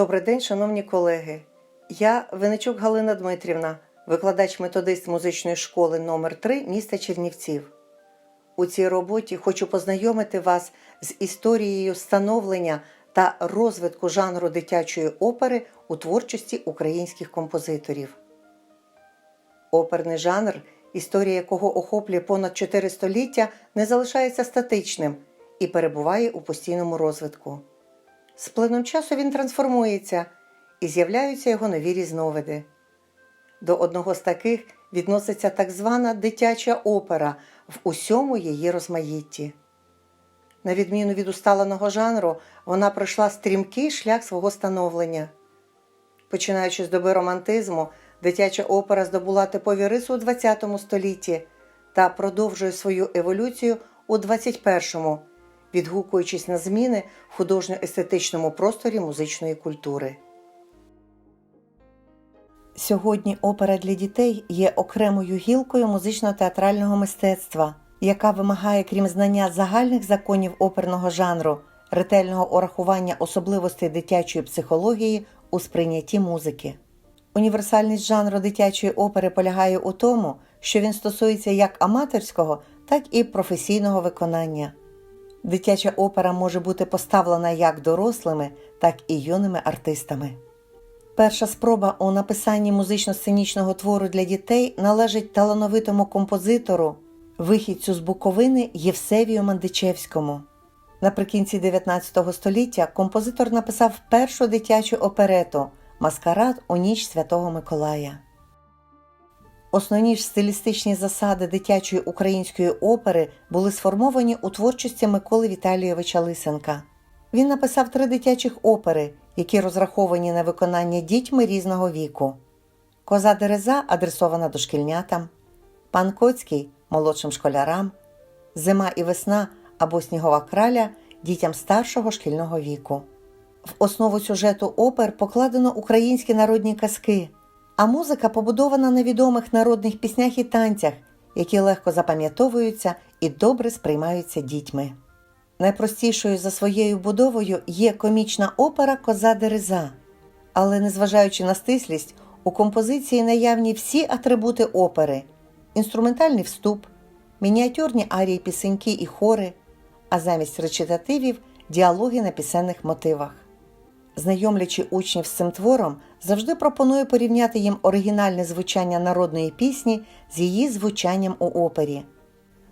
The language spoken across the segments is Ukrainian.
Добрий день, шановні колеги. Я Виничук Галина Дмитрівна, викладач-методист музичної школи номер 3 міста Чернівців. У цій роботі хочу познайомити вас з історією становлення та розвитку жанру дитячої опери у творчості українських композиторів. Оперний жанр, історія якого охоплює понад 4 століття, не залишається статичним і перебуває у постійному розвитку. З плином часу він трансформується і з'являються його нові різновиди. До одного з таких відноситься так звана дитяча опера в усьому її розмаїтті. На відміну від усталеного жанру, вона пройшла стрімкий шлях свого становлення. Починаючи з доби романтизму, дитяча опера здобула типові риси у ХХ столітті та продовжує свою еволюцію у XXI, відгукуючись на зміни в художньо-естетичному просторі музичної культури. Сьогодні опера для дітей є окремою гілкою музично-театрального мистецтва, яка вимагає, крім знання загальних законів оперного жанру, ретельного урахування особливостей дитячої психології у сприйнятті музики. Універсальність жанру дитячої опери полягає у тому, що він стосується як аматорського, так і професійного виконання. Дитяча опера може бути поставлена як дорослими, так і юними артистами. Перша спроба у написанні музично-сценічного твору для дітей належить талановитому композитору, вихідцю з Буковини Євсевію Мандичевському. Наприкінці 19 століття композитор написав першу дитячу оперету Маскарад у ніч Святого Миколая. Основні ж стилістичні засади дитячої української опери були сформовані у творчості Миколи Віталійовича Лисенка. Він написав три дитячих опери, які розраховані на виконання дітьми різного віку. Коза Дереза адресована дошкільнятам, Пан Коцький молодшим школярам, Зима і весна або Снігова краля дітям старшого шкільного віку. В основу сюжету опер покладено українські народні казки, а музика побудована на відомих народних піснях і танцях, які легко запам'ятовуються і добре сприймаються дітьми. Найпростішою за своєю будовою є комічна опера Коза Дереза. Але, незважаючи на стислість, у композиції наявні всі атрибути опери: інструментальний вступ, мініатюрні арії пісеньки і хори, а замість речитативів діалоги на пісенних мотивах. Знайомлячи учнів з цим твором, завжди пропоную порівняти їм оригінальне звучання народної пісні з її звучанням у опері.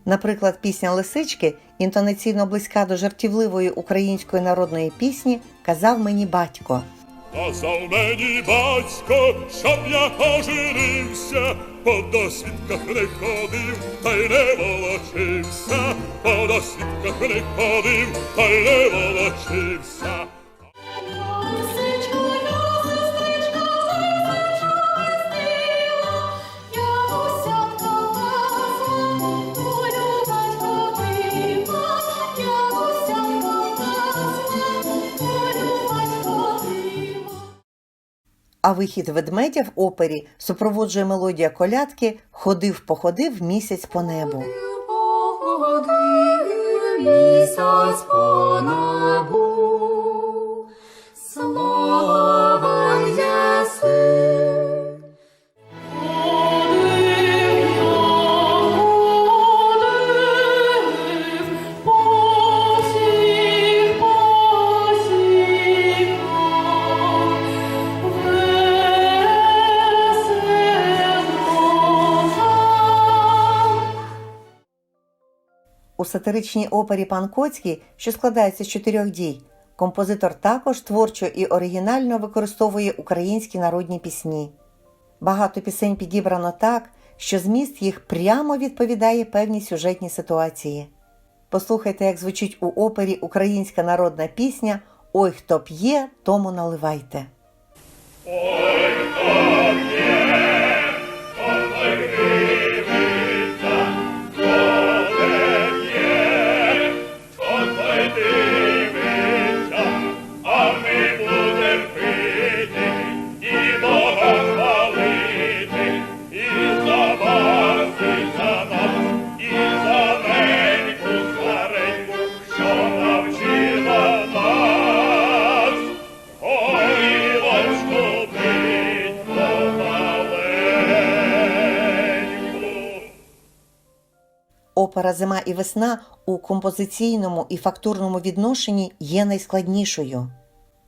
Наприклад, пісня Лисички інтонаційно близька до жартівливої української народної пісні Казав мені батько. Казав мені батько, щоб я оженився, по досвідках не ходив, та й не волочився, по досвідках не ходив, та й не волочився. А вихід ведмедя в опері супроводжує мелодія колядки Ходив, походив місяць по небу. Місяць по небу, слава єси. У сатиричній опері Пан Коцький, що складається з чотирьох дій, композитор також творчо і оригінально використовує українські народні пісні. Багато пісень підібрано так, що зміст їх прямо відповідає певній сюжетній ситуації. Послухайте, як звучить у опері українська народна пісня Ой, хто п'є, тому наливайте. Зима і весна у композиційному і фактурному відношенні є найскладнішою.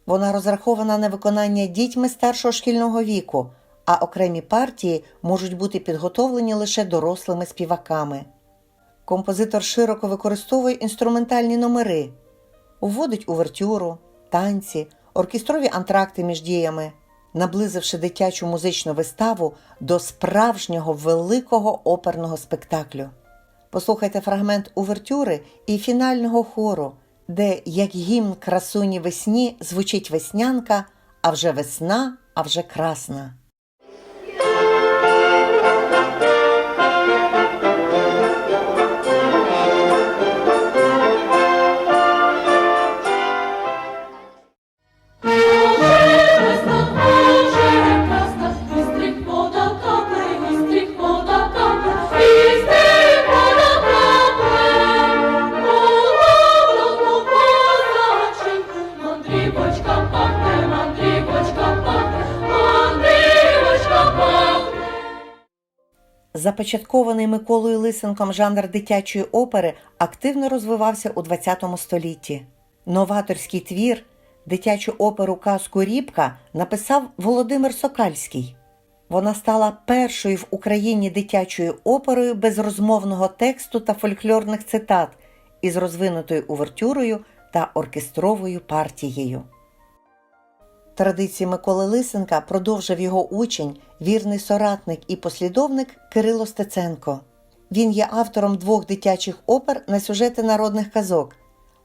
Вона розрахована на виконання дітьми старшого шкільного віку, а окремі партії можуть бути підготовлені лише дорослими співаками. Композитор широко використовує інструментальні номери, вводить увертюру, танці, оркестрові антракти між діями, наблизивши дитячу музичну виставу до справжнього великого оперного спектаклю. Послухайте фрагмент увертюри і фінального хору, де, як гімн красуні весні, звучить веснянка, а вже весна, а вже красна. Започаткований Миколою Лисенком жанр дитячої опери активно розвивався у ХХ столітті. Новаторський твір, дитячу оперу казку Рібка написав Володимир Сокальський. Вона стала першою в Україні дитячою оперою без розмовного тексту та фольклорних цитат із розвинутою увертюрою та оркестровою партією. Традиції Миколи Лисенка продовжив його учень, вірний соратник і послідовник Кирило Стеценко. Він є автором двох дитячих опер на сюжети народних казок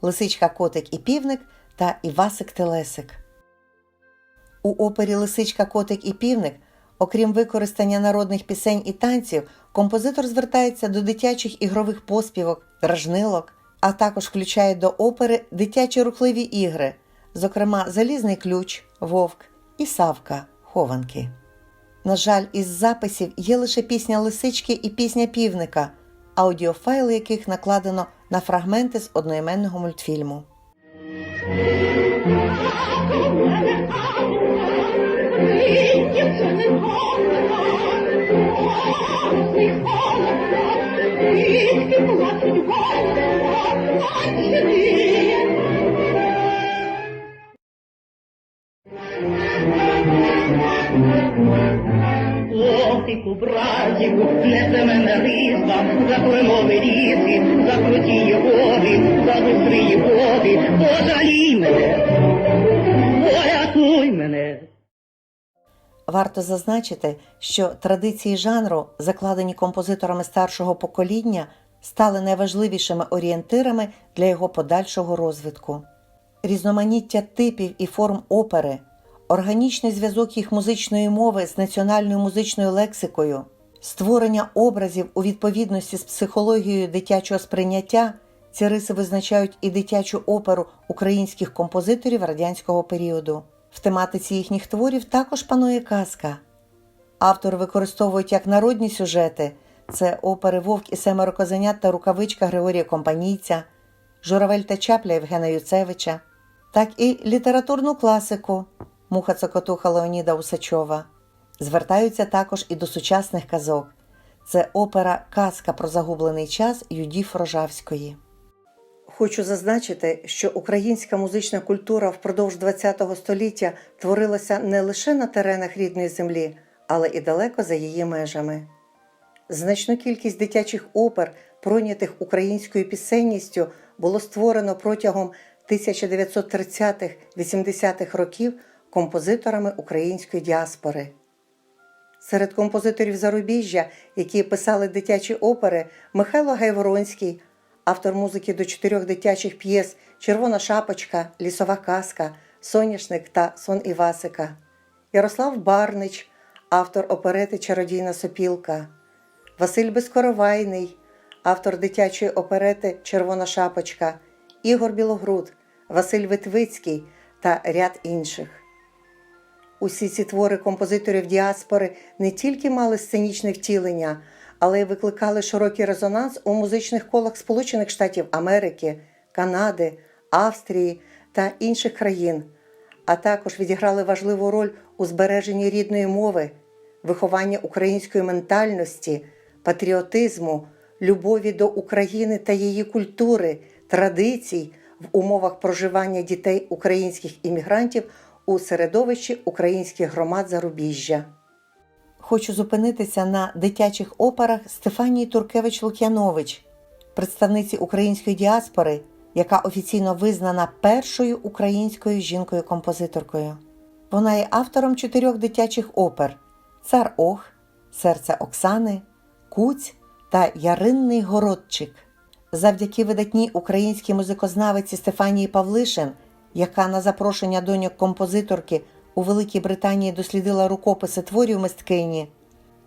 Лисичка Котик і Півник та Івасик Телесик. У опері Лисичка Котик і Півник, окрім використання народних пісень і танців, композитор звертається до дитячих ігрових поспівок, дражнилок, а також включає до опери дитячі рухливі ігри, зокрема Залізний ключ, Вовк і Савка Хованки. На жаль, із записів є лише пісня Лисички і пісня Півника, аудіофайли яких накладено на фрагменти з одноіменного мультфільму. Лосику, братику, несе мене ризба, за кленові ріки, за круті води, за бистрі води, пожалій мене, порятуй мене. Варто зазначити, що традиції жанру, закладені композиторами старшого покоління, стали найважливішими орієнтирами для його подальшого розвитку. Різноманіття типів і форм опери, органічний зв'язок їх музичної мови з національною музичною лексикою, створення образів у відповідності з психологією дитячого сприйняття ці риси визначають і дитячу оперу українських композиторів радянського періоду. В тематиці їхніх творів також панує казка. Автори використовують як народні сюжети це опери Вовк і Семеро Козенят та Рукавичка Григорія Компанійця, Журавель та Чапля Євгена Юцевича, так і літературну класику Муха Цокотуха Леоніда Усачова. Звертаються також і до сучасних казок. Це опера Казка про загублений час Юдіф Рожавської. Хочу зазначити, що українська музична культура впродовж ХХ століття творилася не лише на теренах рідної землі, але і далеко за її межами. Значну кількість дитячих опер, пройнятих українською пісенністю, було створено протягом 1930-80-х років композиторами української діаспори. Серед композиторів зарубіжжя, які писали дитячі опери, Михайло Гайворонський, автор музики до чотирьох дитячих п'єс Червона шапочка, Лісова казка, Соняшник та Сон Івасика, Ярослав Барнич, автор оперети Чародійна сопілка, Василь Безкоровайний, автор дитячої оперети Червона шапочка, Ігор Білогруд, Василь Витвицький та ряд інших. Усі ці твори композиторів діаспори не тільки мали сценічне втілення, але й викликали широкий резонанс у музичних колах Сполучених Штатів Америки, Канади, Австрії та інших країн, а також відіграли важливу роль у збереженні рідної мови, вихованні української ментальності, патріотизму, любові до України та її культури, традицій в умовах проживання дітей українських іммігрантів у середовищі українських громад зарубіжжя. Хочу зупинитися на дитячих операх Стефанії Туркевич Лук'янович, представниці української діаспори, яка офіційно визнана першою українською жінкою-композиторкою. Вона є автором чотирьох дитячих опер: Цар Ох, Серце Оксани, Куць та Яринний Городчик. Завдяки видатній українській музикознавиці Стефанії Павлишин, яка на запрошення доньок композиторки у Великій Британії дослідила рукописи творів мисткині,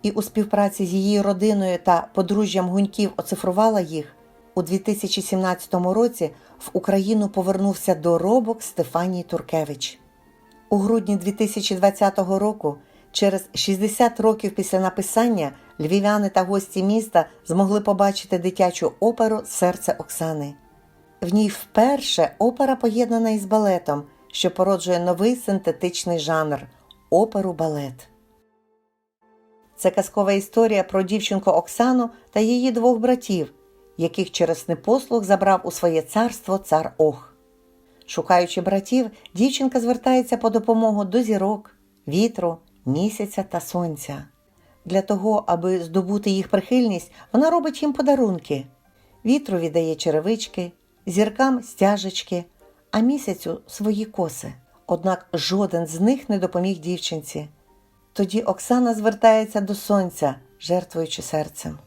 і у співпраці з її родиною та подружжям гуньків оцифрувала їх, у 2017 році в Україну повернувся доробок Стефанії Туркевич. У грудні 2020 року, через 60 років після написання, львів'яни та гості міста змогли побачити дитячу оперу Серце Оксани. В ній вперше опера поєднана із балетом, що породжує новий синтетичний жанр оперу балет. Це казкова історія про дівчинку Оксану та її двох братів, яких через непослух забрав у своє царство цар Ох. Шукаючи братів, дівчинка звертається по допомогу до зірок, вітру, місяця та сонця. Для того, аби здобути їх прихильність, вона робить їм подарунки. Вітру віддає черевички, зіркам стяжечки, а місяцю свої коси. Однак жоден з них не допоміг дівчинці. Тоді Оксана звертається до сонця, жертвуючи серцем.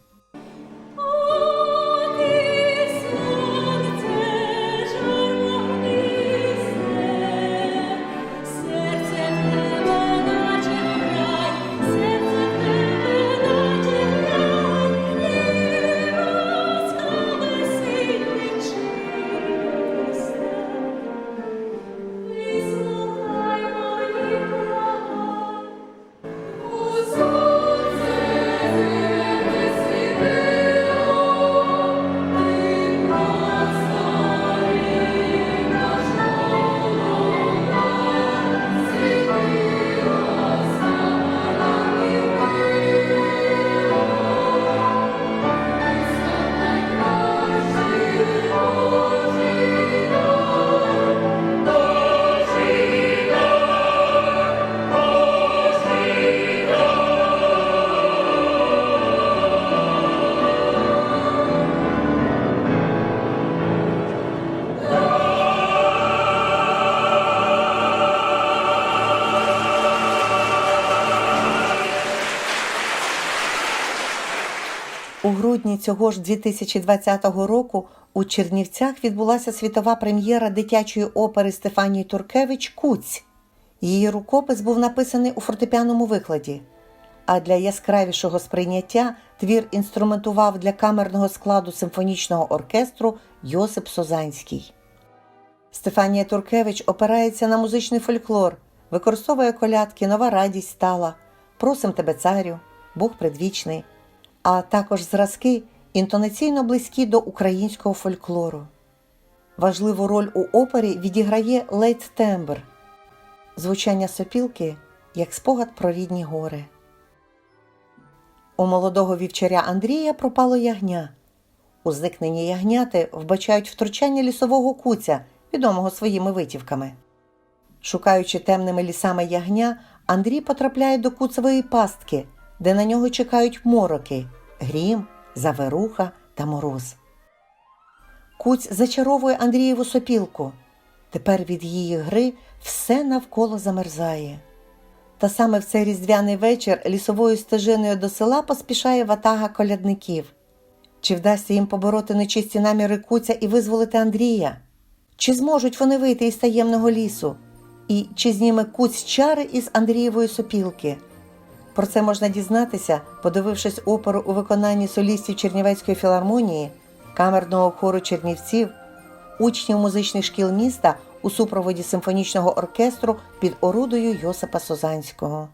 Грудні цього ж 2020 року у Чернівцях відбулася світова прем'єра дитячої опери Стефанії Туркевич Куць. Її рукопис був написаний у фортепіаному викладі. А для яскравішого сприйняття твір інструментував для камерного складу симфонічного оркестру Йосип Созанський. Стефанія Туркевич опирається на музичний фольклор, використовує колядки Нова радість стала, Просим тебе, царю, Бог предвічний, а також зразки інтонаційно близькі до українського фольклору. Важливу роль у опері відіграє лейт-тембр, звучання сопілки як спогад про рідні гори. У молодого вівчаря Андрія пропало ягня. У зникненні ягняти вбачають втручання лісового куця, відомого своїми витівками. Шукаючи темними лісами ягня, Андрій потрапляє до куцевої пастки, де на нього чекають мороки, грім, заверуха та мороз. Куць зачаровує Андрієву сопілку. Тепер від її гри все навколо замерзає. Та саме в цей різдвяний вечір лісовою стежиною до села поспішає ватага колядників. Чи вдасться їм побороти нечисті наміри Куця і визволити Андрія? Чи зможуть вони вийти із таємного лісу? І чи зніме Куць чари із Андрієвої сопілки? Про це можна дізнатися, подивившись оперу у виконанні солістів Чернівецької філармонії, камерного хору Чернівців, учнів музичних шкіл міста у супроводі симфонічного оркестру під орудою Йосипа Созанського.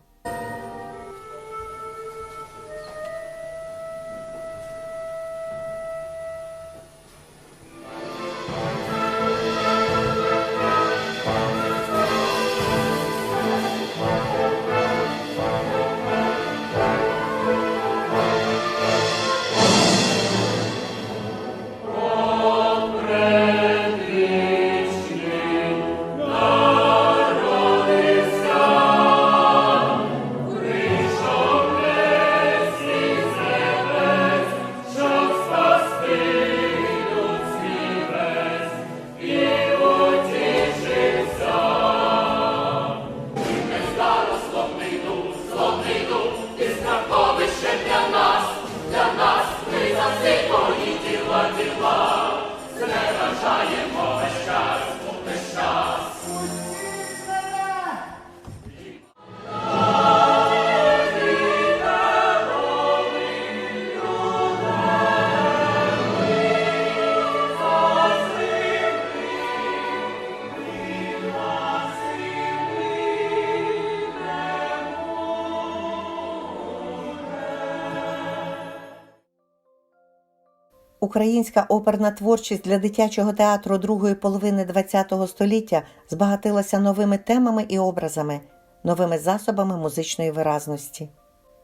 Українська оперна творчість для дитячого театру другої половини ХХ століття збагатилася новими темами і образами, новими засобами музичної виразності.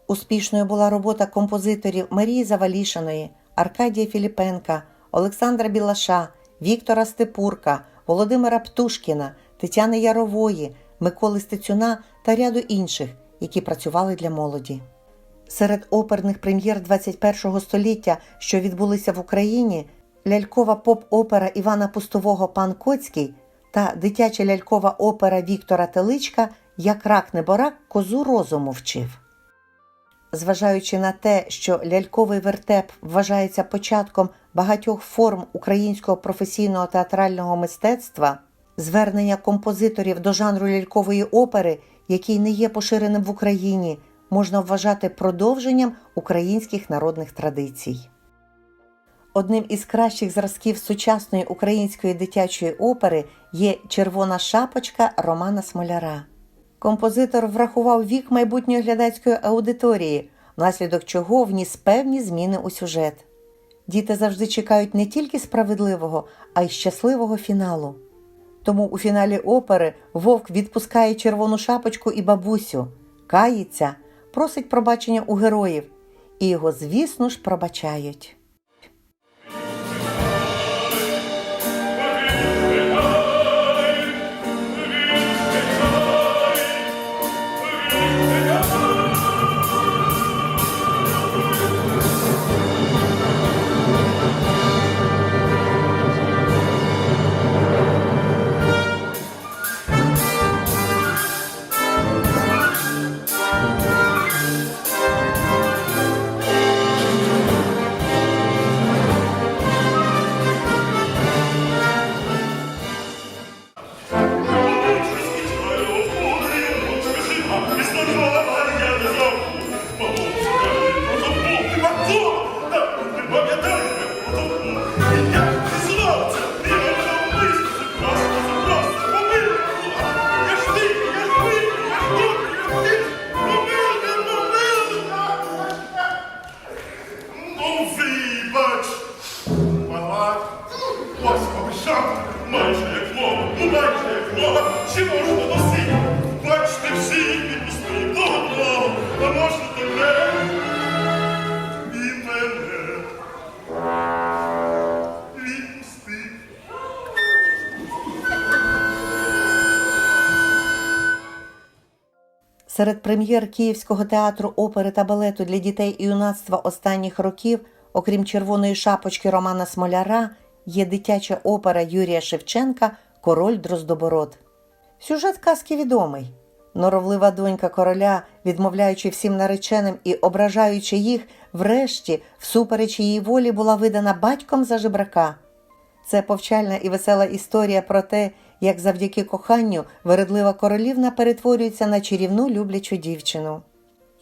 Успішною була робота композиторів Марії Завалішиної, Аркадія Філіпенка, Олександра Білаша, Віктора Степурка, Володимира Птушкіна, Тетяни Ярової, Миколи Стецюна та ряду інших, які працювали для молоді. Серед оперних прем'єр 21 століття, що відбулися в Україні, лялькова поп-опера Івана Пустового Пан Коцький та дитяча лялькова опера Віктора Теличка Як рак не борак козу розуму вчив. Зважаючи на те, що ляльковий вертеп вважається початком багатьох форм українського професійного театрального мистецтва, звернення композиторів до жанру лялькової опери, який не є поширеним в Україні, можна вважати продовженням українських народних традицій. Одним із кращих зразків сучасної української дитячої опери є Червона шапочка Романа Смоляра. Композитор врахував вік майбутньої глядацької аудиторії, внаслідок чого вніс певні зміни у сюжет. Діти завжди чекають не тільки справедливого, а й щасливого фіналу. Тому у фіналі опери вовк відпускає червону шапочку і бабусю, кається, просить пробачення у героїв, і його, звісно ж, пробачають. Серед прем'єр Київського театру опери та балету для дітей і юнацтва останніх років, окрім червоної шапочки Романа Смоляра, є дитяча опера Юрія Шевченка Король Дроздобород. Сюжет казки відомий. Норовлива донька короля, відмовляючи всім нареченим і ображаючи їх, врешті, всупереч її волі, була видана батьком за жебрака. Це повчальна і весела історія про те, як завдяки коханню вередлива королівна перетворюється на чарівну люблячу дівчину.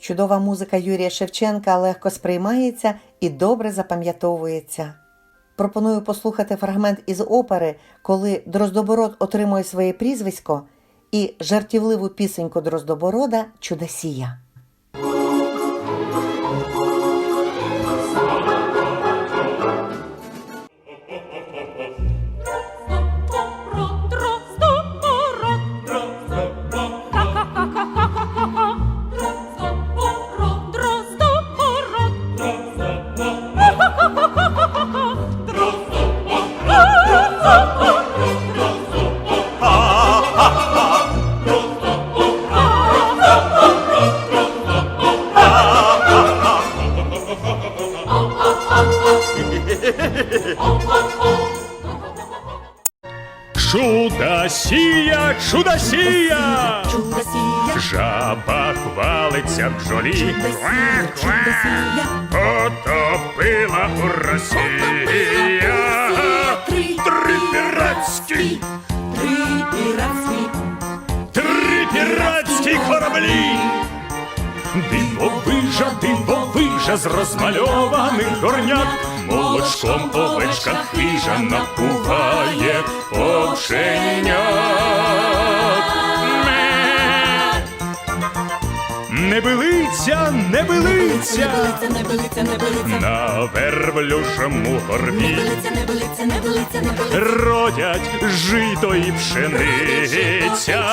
Чудова музика Юрія Шевченка легко сприймається і добре запам'ятовується. Пропоную послухати фрагмент із опери, коли Дроздобород отримує своє прізвисько, і жартівливу пісеньку Дроздоборода Чудосія. Чудосія, чудосія! Жаба хвалиться бджолі, потопила у Росія. Три піратські, три піратські. Кораблі. Дивовижа, дивовижа з розмальованих горнят, молочком овечка хижа напуває оченят. Ме, Не билиться, не билиться, Не билиться, не билиться, на верблюжому горбі не билиться, не билиться, не билиться. родять жито і пшениця.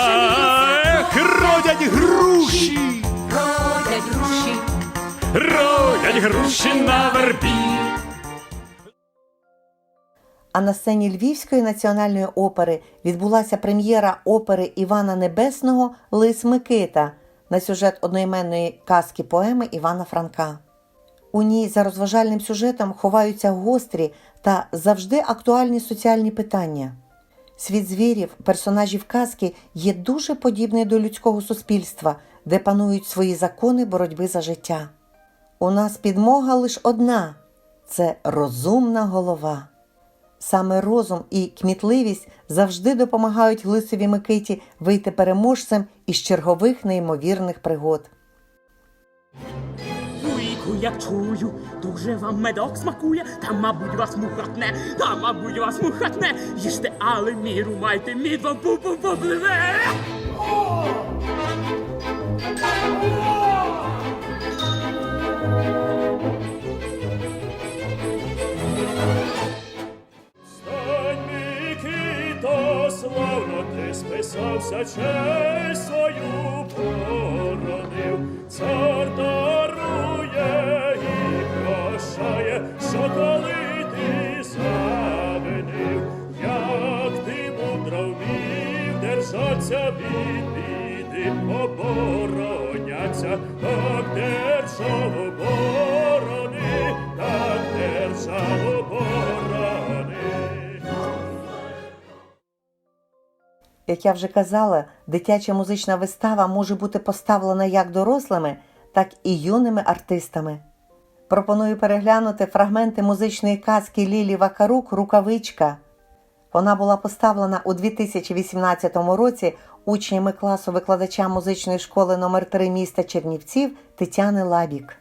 Ех, родять груші, Родять груші. родять груші на вербі. А на сцені Львівської національної опери відбулася прем'єра опери Івана Небесного Лис Микита на сюжет одноіменної казки поеми Івана Франка. У ній за розважальним сюжетом ховаються гострі та завжди актуальні соціальні питання. Світ звірів, персонажів казки є дуже подібний до людського суспільства, де панують свої закони боротьби за життя. У нас підмога лише одна це розумна голова. Саме розум і кмітливість завжди допомагають лисові Микиті вийти переможцем із чергових неймовірних пригод. Вуйку, як чую, дуже вам медок смакує, та, мабуть, вас мухатне, та, мабуть, вас мухатне. Їжте, але міру майте, мід вам пупу попливе. Як я вже казала, дитяча музична вистава може бути поставлена як дорослими, так і юними артистами. Пропоную переглянути фрагменти музичної казки Лілі Вакарук Рукавичка. Вона була поставлена у 2018 році учнями класу викладача музичної школи номер 3 міста Чернівців Тетяни Лабік.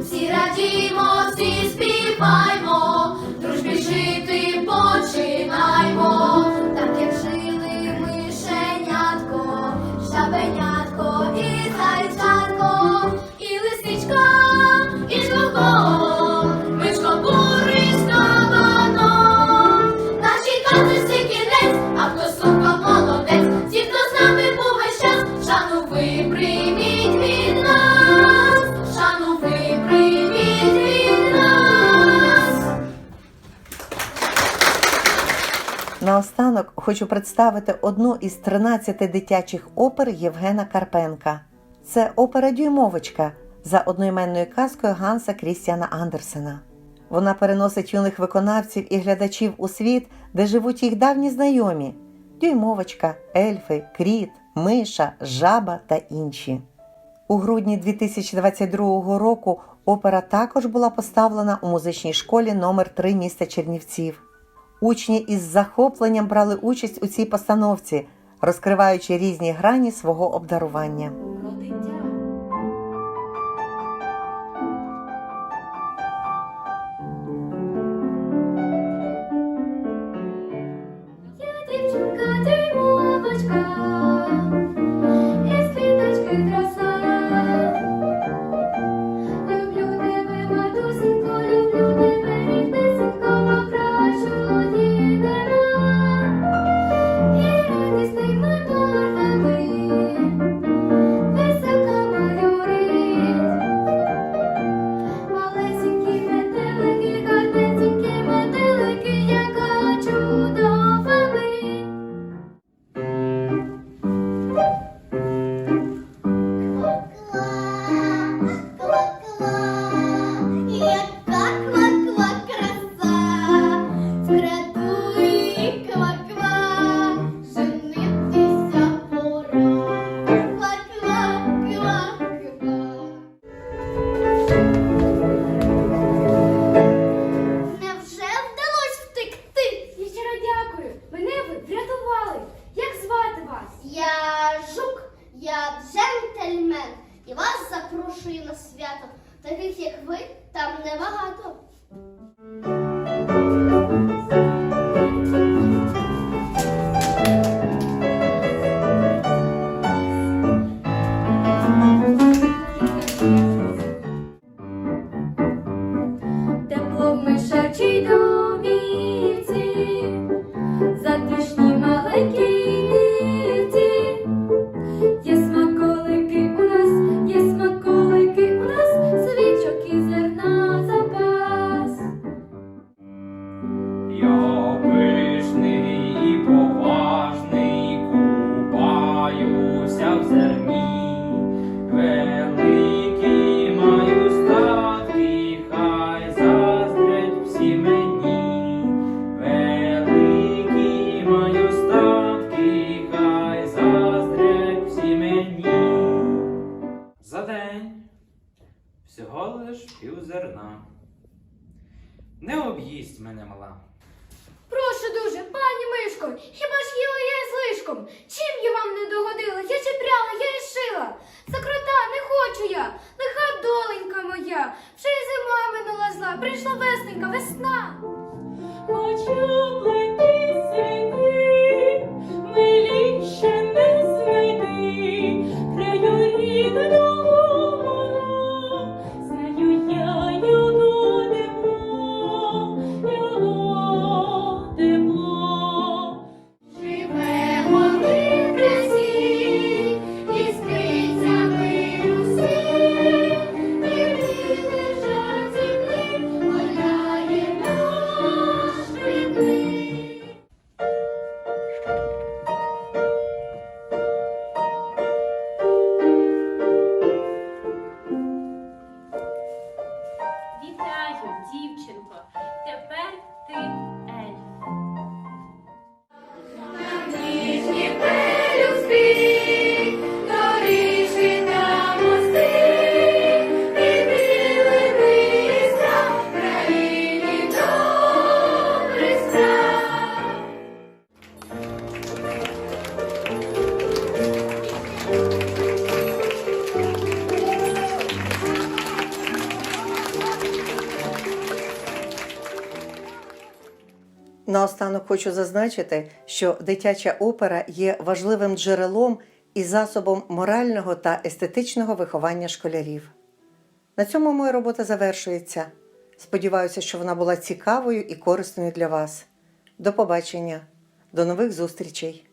Всі радімо, всі співаймо, хочу представити одну із 13 дитячих опер Євгена Карпенка. Це опера Дюймовочка за одноіменною казкою Ганса Крістіана Андерсена. Вона переносить юних виконавців і глядачів у світ, де живуть їх давні знайомі: Дюймовочка, ельфи, кріт, миша, жаба та інші. У грудні 2022 року опера також була поставлена у музичній школі номер 3 міста Чернівців. Учні із захопленням брали участь у цій постановці, розкриваючи різні грані свого обдарування. Ci любима моя, вже й зима минула зла, прийшла весненька весна. Хочу плетися ти, миліше не знайди, краю рідного. хочу зазначити, що дитяча опера є важливим джерелом і засобом морального та естетичного виховання школярів. На цьому моя робота завершується. Сподіваюся, що вона була цікавою і корисною для вас. До побачення, до нових зустрічей!